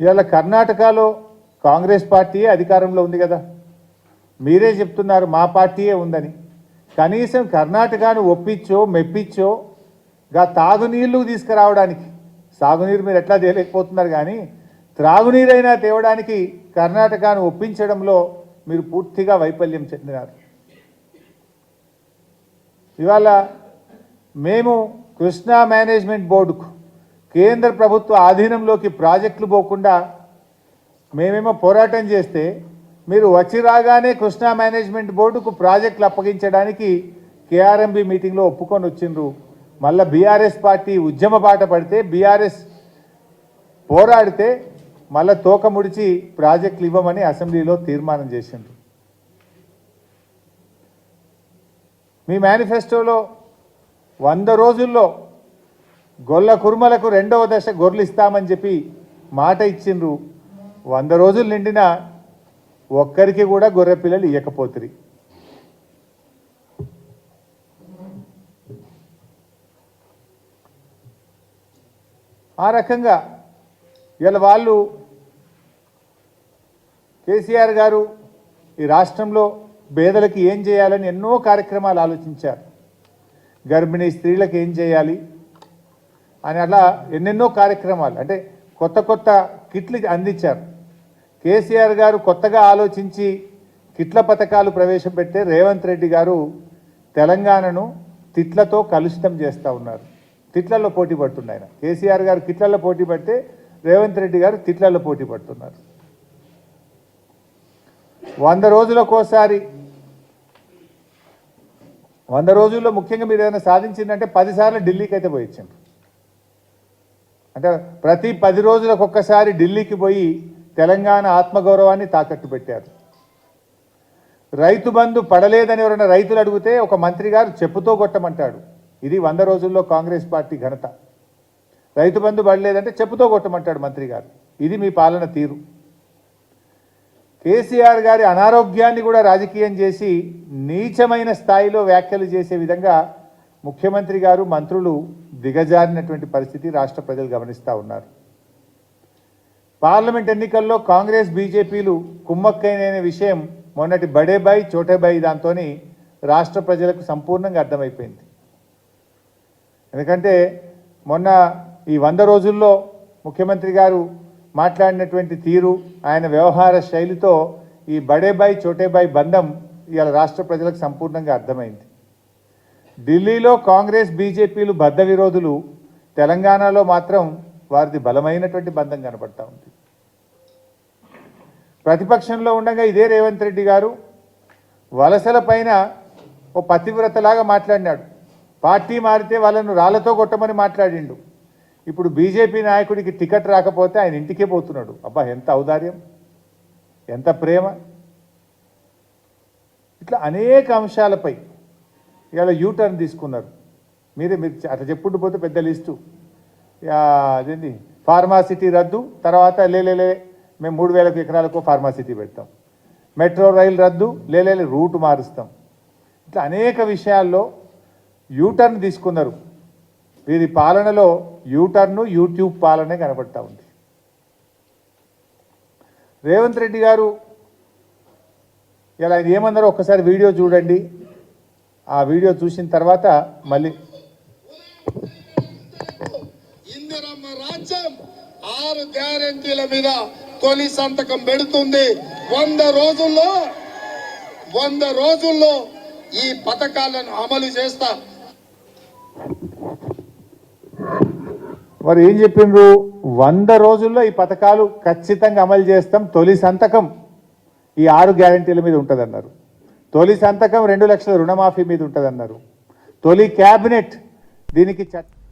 ఇవాళ కర్ణాటకలో కాంగ్రెస్ పార్టీయే అధికారంలో ఉంది కదా. మీరే చెప్తున్నారు మా పార్టీయే ఉందని. కనీసం కర్ణాటకను ఒప్పించో మెప్పించో గా తాగునీళ్ళు తీసుకురావడానికి. సాగునీరు మీరు ఎట్లా తేలేకపోతున్నారు కానీ త్రాగునీరైనా తేవడానికి కర్ణాటకను ఒప్పించడంలో మీరు పూర్తిగా వైఫల్యం చెందినారు. ఇవాళ మేము కృష్ణా మేనేజ్మెంట్ బోర్డుకు కేంద్ర ప్రభుత్వ ఆధీనంలోకి ప్రాజెక్టులు పోకుండా మేమేమో పోరాటం చేస్తే మీరు వచ్చి రాగానే కృష్ణా మేనేజ్మెంట్ బోర్డుకు ప్రాజెక్టులు అప్పగించడానికి కేఆర్ఎంబి మీటింగ్లో ఒప్పుకొని వచ్చిండ్రు. మళ్ళీ బీఆర్ఎస్ పార్టీ ఉద్యమ బాట పడితే బీఆర్ఎస్ పోరాడితే మళ్ళీ తోక ముడిచి ప్రాజెక్టులు ఇవ్వమని అసెంబ్లీలో తీర్మానం చేసిండ్రు. మీ మేనిఫెస్టోలో వంద రోజుల్లో గొల్ల కుర్మలకు రెండవ దశ గొర్రెలు ఇస్తామని చెప్పి మాట ఇచ్చిండ్రు. వంద రోజులు నిండినా ఒక్కరికి కూడా గొర్రె పిల్లలు ఇవ్వకపోతురి ఆ రకంగా ఇలా వాళ్ళు కేసీఆర్ గారు ఈ రాష్ట్రంలో పేదలకు ఏం చేయాలని ఎన్నో కార్యక్రమాలు ఆలోచించారు. గర్భిణీ స్త్రీలకు ఏం చేయాలి? అని అలా ఎన్నెన్నో కార్యక్రమాలు అంటే కొత్త కొత్త కిట్లు అందించారు. కేసీఆర్ గారు కొత్తగా ఆలోచించి కిట్ల పథకాలు ప్రవేశపెడితే రేవంత్ రెడ్డి గారు తెలంగాణను తిట్లతో కలుషితం చేస్తూ ఉన్నారు. తిట్లలో పోటీ పడుతున్నాయి ఆయన. కేసీఆర్ గారు కిట్లలో పోటీ పడితే రేవంత్ రెడ్డి గారు తిట్లలో పోటీ పడుతున్నారు. వంద రోజులకోసారి వంద రోజుల్లో ముఖ్యంగా మీరు ఏదైనా సాధించిందంటే పదిసార్లు ఢిల్లీకి అయితే పోయి అంటే ప్రతి పది రోజులకు ఒక్కసారి ఢిల్లీకి పోయి తెలంగాణ ఆత్మగౌరవాన్ని తాకట్టు పెట్టారు. రైతు బంధు పడలేదని ఎవరైనా రైతులు అడిగితే ఒక మంత్రి గారు చెప్పుతో కొట్టమంటాడు. ఇది వంద రోజుల్లో కాంగ్రెస్ పార్టీ ఘనత. రైతు బంధు పడలేదంటే చెప్పుతో కొట్టమంటాడు మంత్రి గారు. ఇది మీ పాలన తీరు. కేసీఆర్ గారి అనారోగ్యాన్ని కూడా రాజకీయం చేసి నీచమైన స్థాయిలో వ్యాఖ్యలు చేసే విధంగా ముఖ్యమంత్రి గారు మంత్రులు దిగజారినటువంటి పరిస్థితి రాష్ట్ర ప్రజలు గమనిస్తూ ఉన్నారు. పార్లమెంట్ ఎన్నికల్లో కాంగ్రెస్ బీజేపీలు కుమ్మక్కైన విషయం మొన్నటి బడేబాయి చోటేబాయి దాంతో రాష్ట్ర ప్రజలకు సంపూర్ణంగా అర్థమైపోయింది. ఎందుకంటే మొన్న ఈ వంద రోజుల్లో ముఖ్యమంత్రి గారు మాట్లాడినటువంటి తీరు ఆయన వ్యవహార శైలితో ఈ బడేబాయి చోటేబాయి బంధం ఇవాళ రాష్ట్ర ప్రజలకు సంపూర్ణంగా అర్థమైంది. ఢిల్లీలో కాంగ్రెస్ బీజేపీలు బద్ధ విరోధులు తెలంగాణలో మాత్రం వారిది బలమైనటువంటి బంధం కనపడతా ఉంది. ప్రతిపక్షంలో ఉండగా ఇదే రేవంత్ రెడ్డి గారు వలసల పైన ఓ పతివ్రతలాగా మాట్లాడినాడు. పార్టీ మారితే వాళ్ళను రాళ్ళతో కొట్టమని మాట్లాడిండు. ఇప్పుడు బీజేపీ నాయకుడికి టికెట్ రాకపోతే ఆయన ఇంటికే పోతున్నాడు. అబ్బా ఎంత ఔదార్యం ఎంత ప్రేమ. ఇట్లా అనేక అంశాలపై ఇవాళ యూటర్న్ తీసుకున్నారు. మీరే మీరు అట్లా చెప్పుకుంటూ పోతే పెద్ద లిస్టు. అదేంటి? ఫార్మాసిటీ రద్దు తర్వాత లేలేలే మేము మూడు వేలకు ఎకరాలకు ఫార్మాసిటీ పెడతాం. మెట్రో రైలు రద్దు లేలేలే రూట్ మారుస్తాం. ఇట్లా అనేక విషయాల్లో యూటర్న్ తీసుకున్నారు. వీరి పాలనలో యూటర్ను యూట్యూబ్ పాలనే కనబడతా ఉంది. రేవంత్ రెడ్డి గారు ఇలా ఆయన ఏమన్నారో ఒక్కసారి వీడియో చూడండి. ఆ వీడియో చూసిన తర్వాత మళ్ళీ ఇందిరమ్మ రాజ్యం ఆరు గ్యారెంటీల మీద తొలి సంతకం పెడుతుంది. వంద రోజుల్లో వంద రోజుల్లో ఈ పథకాలను అమలు చేస్తా. వారు ఏం చెప్పిండ్రు? వంద రోజుల్లో ఈ పథకాలు ఖచ్చితంగా అమలు చేస్తాం తొలి సంతకం. ఈ ఆరు గ్యారంటీల మీద ఉంటుందన్నారు. తొలి సంతకం రెండు లక్షల రుణమాఫీ మీద ఉంటుందన్నారు. తొలి క్యాబినెట్ దీనికి చట్ట